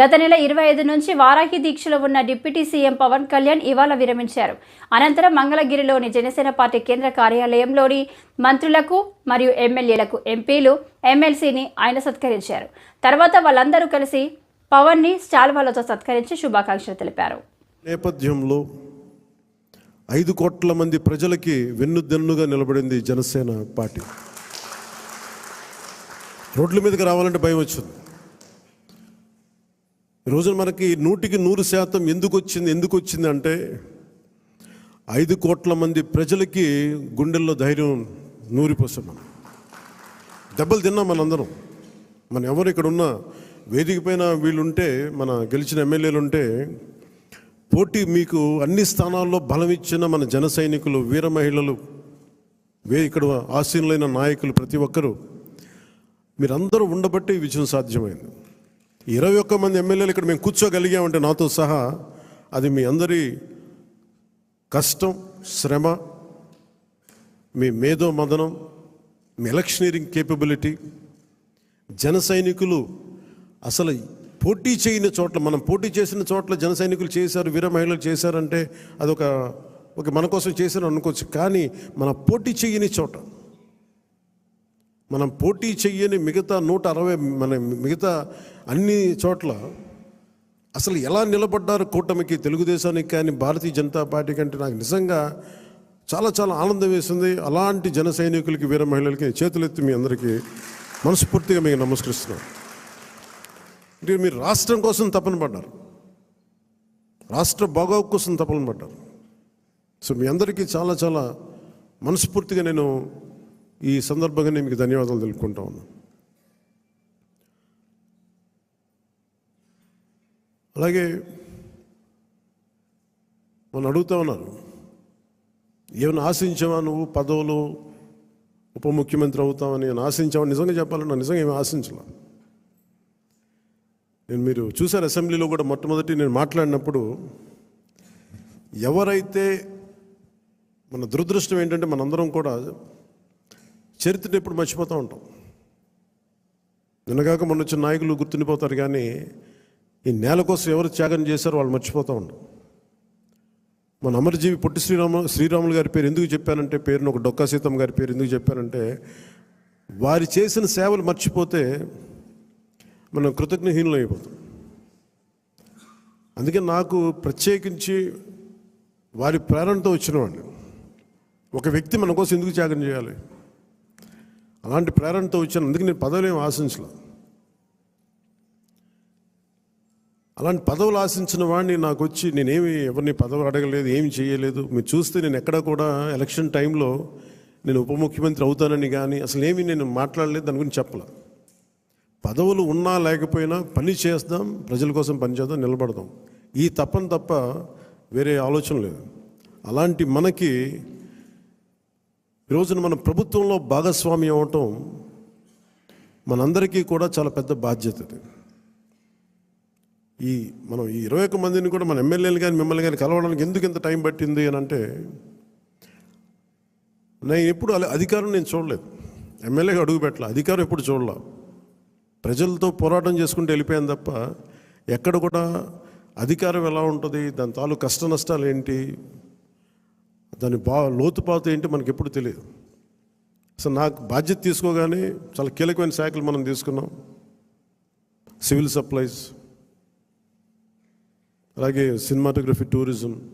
గత నెల ఇరవై ఐదు నుంచి వారాహి దీక్షలో ఉన్న డిప్యూటీ సీఎం పవన్ కళ్యాణ్ ఇవాళ విరమించారు. అనంతరం మంగళగిరిలోని జనసేన పార్టీ కేంద్ర కార్యాలయంలోని మంత్రులకు మరియు ఎమ్మెల్యేలకు ఎంపీలు ఎమ్మెల్సీని ఆయన సత్కరించారు. తర్వాత వాళ్ళందరూ కలిసి పవన్ని స్టాల్వాలతో సత్కరించి శుభాకాంక్షలు తెలిపారు. నేపథ్యంలో ఐదు కోట్ల మంది ప్రజలకి వెన్నుదెన్నుగా నిలబడింది జనసేన పార్టీ. రోడ్ల మీదకి రావాలంటే భయం వచ్చింది. ఈ మనకి నూటికి నూరు శాతం ఎందుకు వచ్చింది ఎందుకు వచ్చింది అంటే ఐదు కోట్ల మంది ప్రజలకి గుండెల్లో ధైర్యం నూరిపోసాం మనం. దెబ్బలు తిన్నాం మనందరం. మన ఎవరు ఇక్కడ ఉన్న వేదిక పైన వీళ్ళుంటే మన గెలిచిన ఎమ్మెల్యేలు ఉంటే పోటీ మీకు అన్ని స్థానాల్లో బలం ఇచ్చిన మన జన సైనికులు వీర మహిళలు వే ఇక్కడ ఆసీనులైన నాయకులు ప్రతి ఒక్కరూ మీరందరూ ఉండబట్టే విజయం సాధ్యమైంది. ఇరవై ఒక్క మంది ఎమ్మెల్యేలు ఇక్కడ మేము కూర్చోగలిగామంటే నాతో సహా అది మీ అందరి కష్టం శ్రమ మీ మేధో మదనం మీ ఎలక్షనీరింగ్ కేపబిలిటీ జన సైనికులు అసలు పోటీ చేయని చోట్ల మనం పోటీ చేసిన చోట్ల జన సైనికులు చేశారు వీర మహిళలు చేశారంటే అదొక ఒక మన కోసం చేశారు అనుకోవచ్చు. కానీ మన పోటీ చేయని చోట మనం పోటీ చెయ్యని మిగతా నూట అరవై మన మిగతా అన్ని చోట్ల అసలు ఎలా నిలబడ్డారు కూటమికి తెలుగుదేశానికి కానీ భారతీయ జనతా పార్టీ కంటే నాకు నిజంగా చాలా చాలా ఆనందం వేసింది. అలాంటి జన సైనికులకి వీర మహిళలకి చేతులెత్తి మీ అందరికీ మనస్ఫూర్తిగా మీకు నమస్కరిస్తున్నాను అంటే మీరు రాష్ట్రం కోసం తపన పడ్డారు. రాష్ట్ర బాగోగు కోసం తపన పడ్డారు. సో మీ అందరికీ చాలా చాలా మనస్ఫూర్తిగా నేను ఈ సందర్భంగా నేను మీకు ధన్యవాదాలు తెలుపుకుంటా ఉన్నాను అలాగే మనం అడుగుతా ఉన్నారు ఏమైనా ఆశించావా నువ్వు పదవులు ఉప ముఖ్యమంత్రి అవుతావని? నేను ఆశించావా? నిజంగా చెప్పాలన్నా నిజంగా ఏమి ఆశించలే. నేను మీరు చూశారు అసెంబ్లీలో కూడా మొట్టమొదటి నేను మాట్లాడినప్పుడు ఎవరైతే మన దురదృష్టం ఏంటంటే మనందరం కూడా చరిత్రను ఎప్పుడు మర్చిపోతూ ఉంటాం. నిన్నగాక మొన్న వచ్చిన నాయకులు గుర్తుండిపోతారు కానీ ఈ నేల కోసం ఎవరు త్యాగం చేశారో వాళ్ళు మర్చిపోతూ ఉంటాం. మన అమరజీవి పొట్టి శ్రీరామ శ్రీరాములు గారి పేరు ఎందుకు చెప్పానంటే పేరును ఒక డొక్కా సీతమ్మ గారి పేరు ఎందుకు చెప్పానంటే వారి చేసిన సేవలు మర్చిపోతే మనం కృతజ్ఞహీనులు అయిపోతాం. అందుకే నాకు ప్రత్యేకించి వారి ప్రేరణతో వచ్చిన వాడిని. ఒక వ్యక్తి మన కోసం ఎందుకు త్యాగం చేయాలి? అలాంటి ప్రేరణతో వచ్చాను. అందుకే నేను పదవులు ఏమి ఆశించలే. అలాంటి పదవులు ఆశించిన వాడిని నాకు వచ్చి నేనేమి ఎవరిని పదవి అడగలేదు ఏమి చేయలేదు. మీరు చూస్తే నేను ఎక్కడ కూడా ఎలక్షన్ టైంలో నేను ఉప ముఖ్యమంత్రి అవుతానని కానీ అసలు ఏమి నేను మాట్లాడలేదు దాని గురించి చెప్పలే. పదవులు ఉన్నా లేకపోయినా పని చేద్దాం ప్రజల కోసం పని చేద్దాం నిలబడదాం. ఈ తప్పని తప్ప వేరే ఆలోచన లేదు. అలాంటి మనకి ఈరోజున మన ప్రభుత్వంలో భాగస్వామి అవటం మనందరికీ కూడా చాలా పెద్ద బాధ్యత ఈ మనం ఈ ఇరవై ఒక్క మందిని కూడా మన ఎమ్మెల్యేలు కానీ మిమ్మల్ని కానీ కలవడానికి ఎందుకు ఇంత టైం పట్టింది అని అంటే నేను ఎప్పుడు అలా అధికారం నేను చూడలేదు. ఎమ్మెల్యేగా అడుగు పెట్టలే అధికారం ఎప్పుడు చూడలే. ప్రజలతో పోరాటం చేసుకుంటూ వెళ్ళిపోయాను తప్ప ఎక్కడ కూడా అధికారం ఎలా ఉంటుంది దాని తాలూ కష్ట నష్టాలు ఏంటి దాని బా లోతుపాత ఏంటి మనకి ఎప్పుడు తెలియదు. అసలు నాకు బాధ్యత తీసుకోగానే చాలా కీలకమైన శాఖలు మనం తీసుకున్నాం. సివిల్ సప్లైస్ అలాగే సినిమాటోగ్రఫీ టూరిజం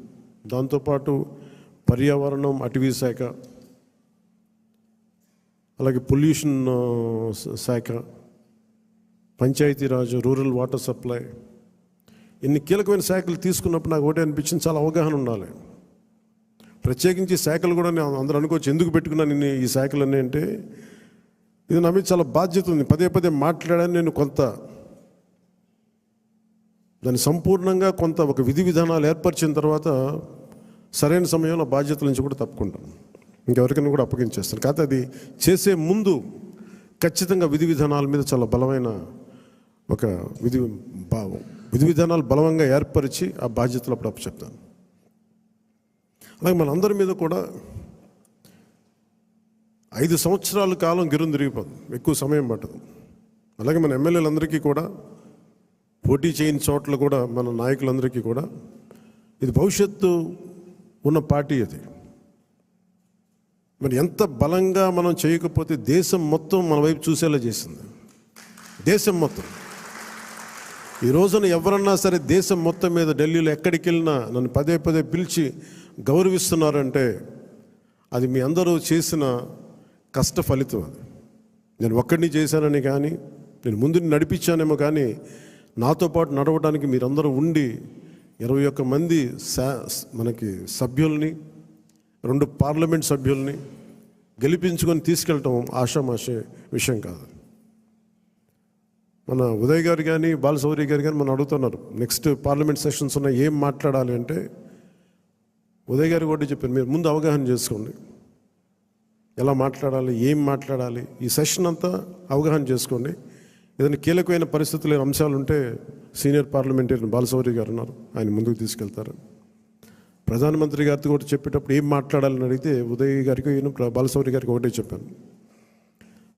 దాంతోపాటు పర్యావరణం అటవీ శాఖ అలాగే పొల్యూషన్ శాఖ పంచాయతీరాజ్ రూరల్ వాటర్ సప్లై ఇన్ని కీలకమైన శాఖలు తీసుకున్నప్పుడు నాకు ఒకటే అనిపించింది చాలా అవగాహన ఉండాలి. ప్రత్యేకించి శాఖలు కూడా నేను అందరూ అనుకోవచ్చు ఎందుకు పెట్టుకున్నాను నేను ఈ శాఖలన్నీ అంటే ఇది నా మీద చాలా బాధ్యత ఉంది. పదే పదే మాట్లాడాను నేను కొంత. దాన్ని సంపూర్ణంగా కొంత ఒక విధి విధానాలు ఏర్పరిచిన తర్వాత సరైన సమయంలో బాధ్యతల నుంచి కూడా తప్పుకుంటాను. ఇంకెవరికైనా కూడా అప్పగించేస్తాను. కాకపోతే అది చేసే ముందు ఖచ్చితంగా విధి విధానాల మీద చాలా బలమైన ఒక విధి బా- విధి విధానాలు బలంగా ఏర్పరిచి ఆ బాధ్యతలు అప్పుడు అప్పచెప్తాను. అలాగే మనందరి మీద కూడా ఐదు సంవత్సరాల కాలం గిరుని తిరిగిపోదు ఎక్కువ సమయం పట్టదు. అలాగే మన ఎమ్మెల్యేలందరికీ కూడా పోటీ చేయని చోట్ల కూడా మన నాయకులందరికీ కూడా ఇది భవిష్యత్తు ఉన్న పార్టీ అది. మరి ఎంత బలంగా మనం చేయకపోతే దేశం మొత్తం మన వైపు చూసేలా చేసింది. దేశం మొత్తం. ఈ రోజున ఎవరన్నా సరే దేశం మొత్తం మీద ఢిల్లీలో ఎక్కడికి వెళ్ళినా నన్ను పదే పదే పిలిచి గౌరవిస్తున్నారంటే అది మీ అందరూ చేసిన కష్ట ఫలితం అది. నేను ఒక్కడిని చేశానని కానీ నేను ముందు నడిపించానేమో కానీ నాతో పాటు నడవడానికి మీరందరూ ఉండి ఇరవై ఒక్క మంది సా మనకి సభ్యుల్ని రెండు పార్లమెంట్ సభ్యుల్ని గెలిపించుకొని తీసుకెళ్ళటం ఆషామాషే విషయం కాదు. మన ఉదయ్ గారు కానీ బాలసౌరి గారు కానీ మనం అడుగుతున్నారు. నెక్స్ట్ పార్లమెంట్ సెషన్స్ ఉన్నాయి ఏం మాట్లాడాలి అంటే ఉదయ్ గారు కూడా చెప్పారు మీరు ముందు అవగాహన చేసుకోండి. ఎలా మాట్లాడాలి ఏం మాట్లాడాలి ఈ సెషన్ అంతా అవగాహన చేసుకోండి. ఏదైనా కీలకమైన పరిస్థితులు అంశాలు ఉంటే సీనియర్ పార్లమెంటరీ బాలసౌరి గారు ఉన్నారు ఆయన ముందుకు తీసుకెళ్తారు. ప్రధానమంత్రి గారితో కూడా చెప్పేటప్పుడు ఏం మాట్లాడాలని అడిగితే ఉదయ్ గారికి ఈయన బాలసౌరి గారికి ఒకటే చెప్పాను.